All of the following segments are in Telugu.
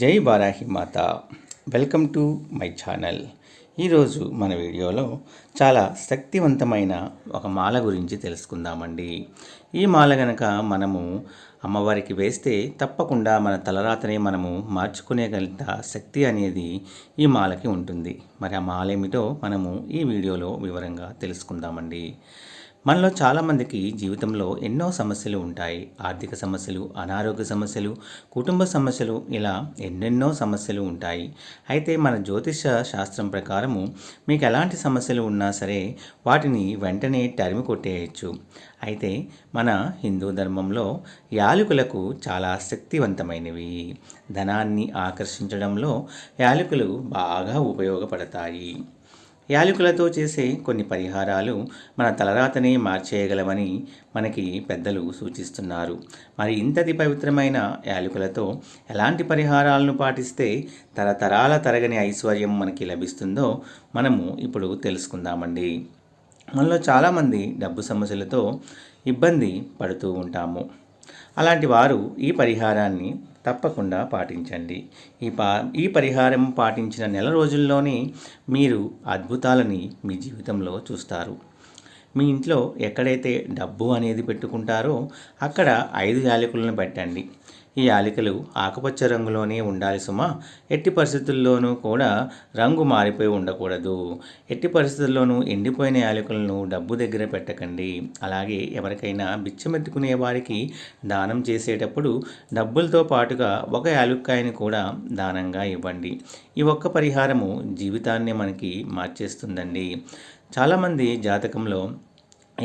జై Barahi Mata. Welcome to my channel. ఈరోజు మన వీడియోలో చాలా శక్తివంతమైన ఒక మాల గురించి తెలుసుకుందామండి. ఈ మాల గనక మనము అమ్మవారికి వేస్తే తప్పకుండా మన తలరాతనే మనము మార్చుకునేగలిగిన శక్తి అనేది ఈ మాలకి ఉంటుంది. మరి ఆ మాల ఏమిటో మనము ఈ వీడియోలో వివరంగా తెలుసుకుందామండి. మనలో చాలామందికి జీవితంలో ఎన్నో సమస్యలు ఉంటాయి. ఆర్థిక సమస్యలు అనారోగ్య సమస్యలు కుటుంబ సమస్యలు ఇలా ఎన్నెన్నో సమస్యలు ఉంటాయి. అయితే మన జ్యోతిష శాస్త్రం ప్రకారము మీకు ఎలాంటి సమస్యలు ఉన్నా సరే వాటిని వెంటనే టర్మి కొట్టేయచ్చు. అయితే మన హిందూ ధర్మంలో యాలకులకు చాలా శక్తివంతమైనవి. ధనాన్ని ఆకర్షించడంలో యాలకులు బాగా ఉపయోగపడతాయి. యాలకులతో చేసే కొన్ని పరిహారాలు మన తలరాతనే మార్చేయగలమని మనకి పెద్దలు సూచిస్తున్నారు. మరి ఇంతటి పవిత్రమైన యాలకులతో ఎలాంటి పరిహారాలను పాటిస్తే తరతరాల తరగని ఐశ్వర్యం మనకి లభిస్తుందో మనము ఇప్పుడు తెలుసుకుందామండి. మనలో చాలామంది డబ్బు సమస్యలతో ఇబ్బంది పడుతూ ఉంటాము. అలాంటి వారు ఈ పరిహారాన్ని తప్పకుండా పాటించండి. ఈ పా ఈ పరిహారం పాటించిన నెల రోజుల్లోనే మీరు అద్భుతాలని మీ జీవితంలో చూస్తారు. మీ ఇంట్లో ఎక్కడైతే డబ్బు అనేది పెట్టుకుంటారో అక్కడ ఐదు యాలకులను పెట్టండి. ఈ యాలికలు ఆకుపచ్చ రంగులోనే ఉండాలి సుమా. ఎట్టి పరిస్థితుల్లోనూ కూడా రంగు మారిపోయి ఉండకూడదు. ఎట్టి పరిస్థితుల్లోనూ ఎండిపోయిన యాలకులను డబ్బు దగ్గర పెట్టకండి. అలాగే ఎవరికైనా బిచ్చమెత్తుకునే వారికి దానం చేసేటప్పుడు డబ్బులతో పాటుగా ఒక యాలుక్కాయని కూడా దానంగా ఇవ్వండి. ఈ ఒక్క పరిహారము జీవితాన్ని మనకి మార్చేస్తుందండి. చాలామంది జాతకంలో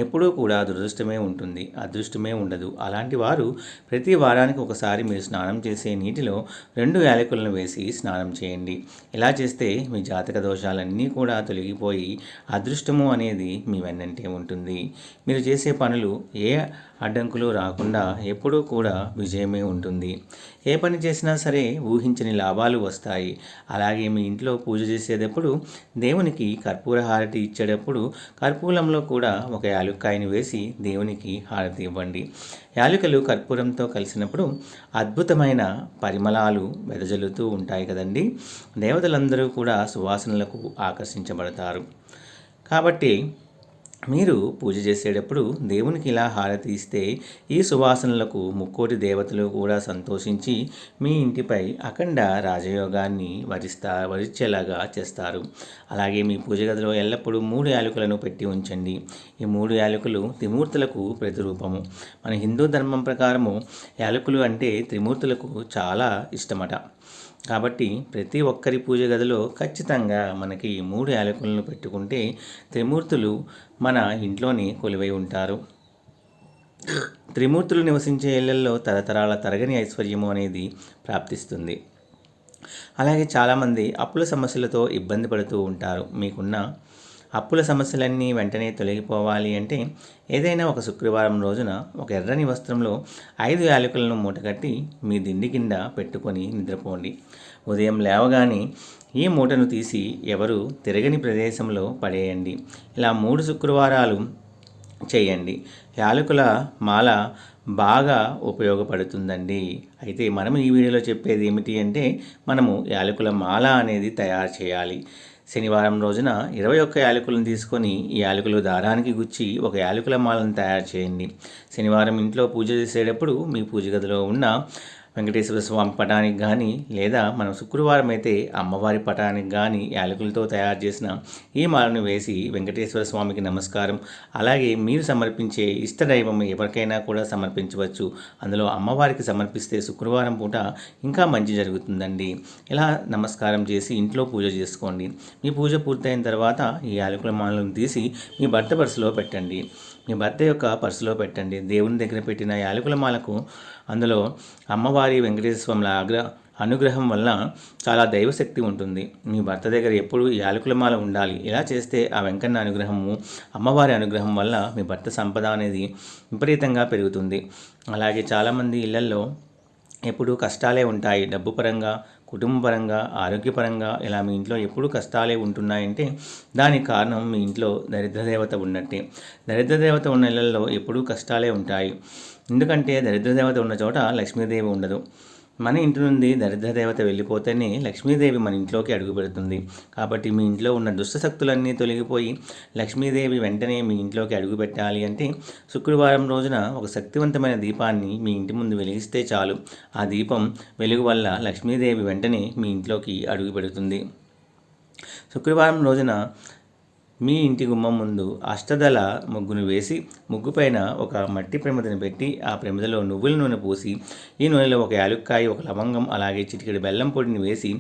ఎప్పుడూ కూడా దురదృష్టమే ఉంటుంది అదృష్టమే ఉండదు. అలాంటి వారు ప్రతి వారానికి ఒకసారి మీరు స్నానం చేసే నీటిలో రెండు యాలకులను వేసి స్నానం చేయండి. ఇలా చేస్తే మీ జాతక దోషాలన్నీ కూడా తొలగిపోయి అదృష్టము అనేది మీ వెన్నంటే ఉంటుంది. మీరు చేసే పనులు ఏ అడ్డంకులు రాకుండా ఎప్పుడూ కూడా విజయమే ఉంటుంది. ఏ పని చేసినా సరే ఊహించని లాభాలు వస్తాయి. అలాగే మీ ఇంట్లో పూజ చేసేటప్పుడు దేవునికి కర్పూర హారతి ఇచ్చేటప్పుడు కర్పూరంలో కూడా ఒక యాలుక్కాయని వేసి దేవునికి హారతి ఇవ్వండి. యాలుకలు కర్పూరంతో కలిసినప్పుడు అద్భుతమైన పరిమళాలు వెదజల్లుతూ ఉంటాయి కదండి. దేవతలందరూ కూడా సువాసనలకు ఆకర్షించబడతారు. కాబట్టి మీరు పూజ చేసేటప్పుడు దేవునికి ఇలా హారతి ఇస్తే ఈ సువాసనలకు ముక్కోటి దేవతలు కూడా సంతోషించి మీ ఇంటిపై అఖండ రాజయోగాన్ని వరిస్తా వరిచేలాగా చేస్తారు. అలాగే మీ పూజ గదిలో ఎల్లప్పుడూ మూడు యాలకులను పెట్టి ఉంచండి. ఈ మూడు యాలకులు త్రిమూర్తులకు ప్రతిరూపము. మన హిందూ ధర్మం ప్రకారము యాలకులు అంటే త్రిమూర్తులకు చాలా ఇష్టమట. కాబట్టి ప్రతి ఒక్కరి పూజ గదిలో ఖచ్చితంగా మనకి మూడు యాలకులను పెట్టుకుంటే త్రిమూర్తులు మన ఇంట్లోనే కొలువై ఉంటారు. త్రిమూర్తులు నివసించే ఇళ్ళలో తరతరాల తరగని ఐశ్వర్యము అనేది ప్రాప్తిస్తుంది. అలాగే చాలామంది అప్పుల సమస్యలతో ఇబ్బంది పడుతూ ఉంటారు. మీకున్న అప్పుల సమస్యలన్నీ వెంటనే తొలగిపోవాలి అంటే ఏదైనా ఒక శుక్రవారం రోజున ఒక ఎర్రని వస్త్రంలో ఐదు యాలకులను మూటగట్టి మీ దిండి కింద పెట్టుకొని నిద్రపోండి. ఉదయం లేవగానే ఈ మూటను తీసి ఎవరు తిరగని ప్రదేశంలో పడేయండి. ఇలా మూడు శుక్రవారాలు చేయండి. యాలకుల మాల బాగా ఉపయోగపడుతుందండి. అయితే మనం ఈ వీడియోలో చెప్పేది ఏమిటి అంటే మనము యాలకుల మాల అనేది తయారు చేయాలి. శనివారం రోజున ఇరవై ఒక్క యాలకులను తీసుకొని ఈ యాలకులు దారానికి గుచ్చి ఒక యాలకుల మాలను తయారు చేయండి. శనివారం ఇంట్లో పూజ చేసేటప్పుడు మీ పూజ గదిలో ఉన్న వెంకటేశ్వర స్వామి పటానికి కానీ లేదా మనం శుక్రవారం అయితే అమ్మవారి పటానికి కానీ యాలకులతో తయారు చేసిన ఈ మాలను వేసి వెంకటేశ్వర స్వామికి నమస్కారం. అలాగే మీరు సమర్పించే ఇష్టదైవం ఎవరికైనా కూడా సమర్పించవచ్చు. అందులో అమ్మవారికి సమర్పిస్తే శుక్రవారం పూట ఇంకా మంచి జరుగుతుందండి. ఇలా నమస్కారం చేసి ఇంట్లో పూజ చేసుకోండి. మీ పూజ పూర్తయిన తర్వాత ఈ యాలకుల మాలను తీసి మీ భర్త పర్సులో పెట్టండి. మీ భర్త యొక్క పర్సులో పెట్టండి. దేవుని దగ్గర పెట్టిన యాలకుల మాలకు అందులో అమ్మవారి వెంకటేశ్వర స్వాముల ఆగ్ర అనుగ్రహం వల్ల చాలా దైవశక్తి ఉంటుంది. మీ భర్త దగ్గర ఎప్పుడు యాలకుల మాల ఉండాలి. ఇలా చేస్తే ఆ వెంకన్న అనుగ్రహము అమ్మవారి అనుగ్రహం వల్ల మీ భర్త సంపద అనేది విపరీతంగా పెరుగుతుంది. అలాగే చాలామంది ఇళ్ళల్లో ఎప్పుడూ కష్టాలే ఉంటాయి. డబ్బు పరంగా కుటుంబపరంగా ఆరోగ్యపరంగా ఇలా మీ ఇంట్లో ఎప్పుడు కష్టాలే ఉంటున్నాయంటే దానికి కారణం మీ ఇంట్లో దరిద్ర దేవత ఉన్నట్టే. దరిద్ర దేవత ఉన్న ఇళ్ళలో ఎప్పుడూ కష్టాలే ఉంటాయి. ఎందుకంటే దరిద్ర దేవత ఉన్న చోట లక్ష్మీదేవి ఉండదు. మన ఇంటి నుండి దరిద్ర దేవత వెళ్ళిపోతేనే లక్ష్మీదేవి మన ఇంట్లోకి అడుగు పెడుతుంది. కాబట్టి మీ ఇంట్లో ఉన్న దుష్టశక్తులన్నీ తొలగిపోయి లక్ష్మీదేవి వెంటనే మీ ఇంట్లోకి అడుగు పెట్టాలి అంటే శుక్రవారం రోజున ఒక శక్తివంతమైన దీపాన్ని మీ ఇంటి ముందు వెలిగిస్తే చాలు. ఆ దీపం వెలుగు వల్ల లక్ష్మీదేవి వెంటనే మీ ఇంట్లోకి అడుగు పెడుతుంది. శుక్రవారం రోజున మీ ఇంటి గుమ్మం ముందు అష్టదళ ముగ్గును వేసి ముగ్గుపైన ఒక మట్టి ప్రమిదను పెట్టి ఆ ప్రమిదలో నువ్వుల నూనె పోసి ఈ నూనెలో ఒక యాలుక్కాయ ఒక లవంగం అలాగే చిటికెడు బెల్లం పొడిని వేసి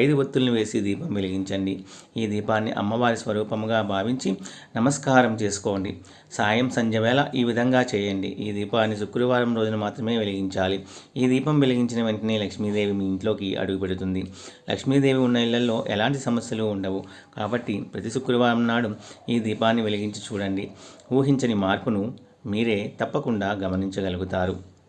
ఐదు ఒత్తుల్ని వేసి దీపం వెలిగించండి. ఈ దీపాన్ని అమ్మవారి స్వరూపముగా భావించి నమస్కారం చేసుకోండి. సాయం సంధ్య వేళ ఈ విధంగా చేయండి. ఈ దీపాన్ని శుక్రవారం రోజున మాత్రమే వెలిగించాలి. ఈ దీపం వెలిగించిన వెంటనే లక్ష్మీదేవి మీ ఇంట్లోకి అడుగుపెడుతుంది. లక్ష్మీదేవి ఉన్న ఇళ్ళలో ఎలాంటి సమస్యలు ఉండవు. కాబట్టి ప్రతి శుక్రవారం నాడు ఈ దీపాన్ని వెలిగించి చూడండి. ఊహించని మార్పును మీరే తప్పకుండా గమనించగలుగుతారు.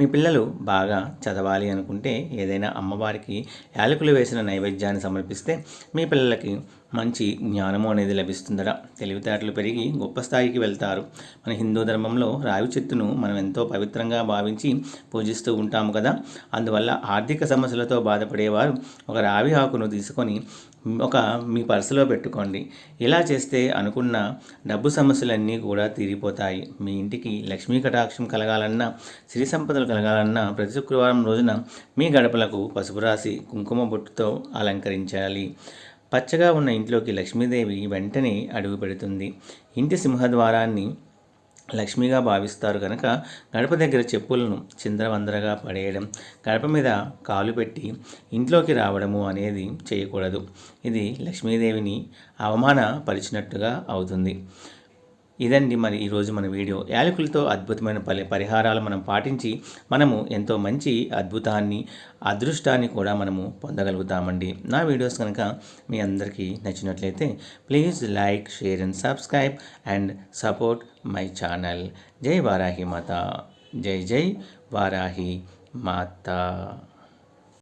మీ పిల్లలు బాగా చదవాలి అనుకుంటే ఏదైనా అమ్మవారికి యాలకులు వేసిన నైవేద్యాన్ని సమర్పిస్తే మీ పిల్లలకి మంచి జ్ఞానము అనేది లభిస్తుందట. తెలివితేటలు పెరిగి గొప్ప స్థాయికి వెళ్తారు. మన హిందూ ధర్మంలో రావి చెట్టును మనం ఎంతో పవిత్రంగా భావించి పూజిస్తూ ఉంటాము కదా. అందువల్ల ఆర్థిక సమస్యలతో బాధపడేవారు ఒక రావి ఆకును తీసుకొని ఒక మీ పర్సులో పెట్టుకోండి. ఇలా చేస్తే అనుకున్న డబ్బు సమస్యలన్నీ కూడా తీరిపోతాయి. మీ ఇంటికి లక్ష్మీ కటాక్షం కలగాలన్నా సిరి సంపదలు కలగాలన్నా ప్రతి శుక్రవారం రోజున మీ గడపలకు పసుపు రాసి కుంకుమ బొట్టుతో అలంకరించాలి. పచ్చగా ఉన్న ఇంట్లోకి లక్ష్మీదేవి వెంటనే అడుగు పెడుతుంది. ఇంటి సింహద్వారాన్ని లక్ష్మిగా భావిస్తారు కనుక గడప దగ్గర చెప్పులను చిందరవందరగా పడేయడం గడప మీద కాలు పెట్టి ఇంట్లోకి రావడము అనేది చేయకూడదు. ఇది లక్ష్మీదేవిని అవమానపరిచినట్టుగా అవుతుంది. ఇదండి మరి ఈరోజు మన వీడియో. యాలకులతో అద్భుతమైన పలి పరిహారాలు మనం పాటించి మనము ఎంతో మంచి అద్భుతాన్ని అదృష్టాన్ని కూడా మనము పొందగలుగుతామండి. నా వీడియోస్ కనుక మీ అందరికీ నచ్చినట్లయితే please like share and subscribe and support my channel. జై వారాహి మాత. జై జై వారాహి మాత.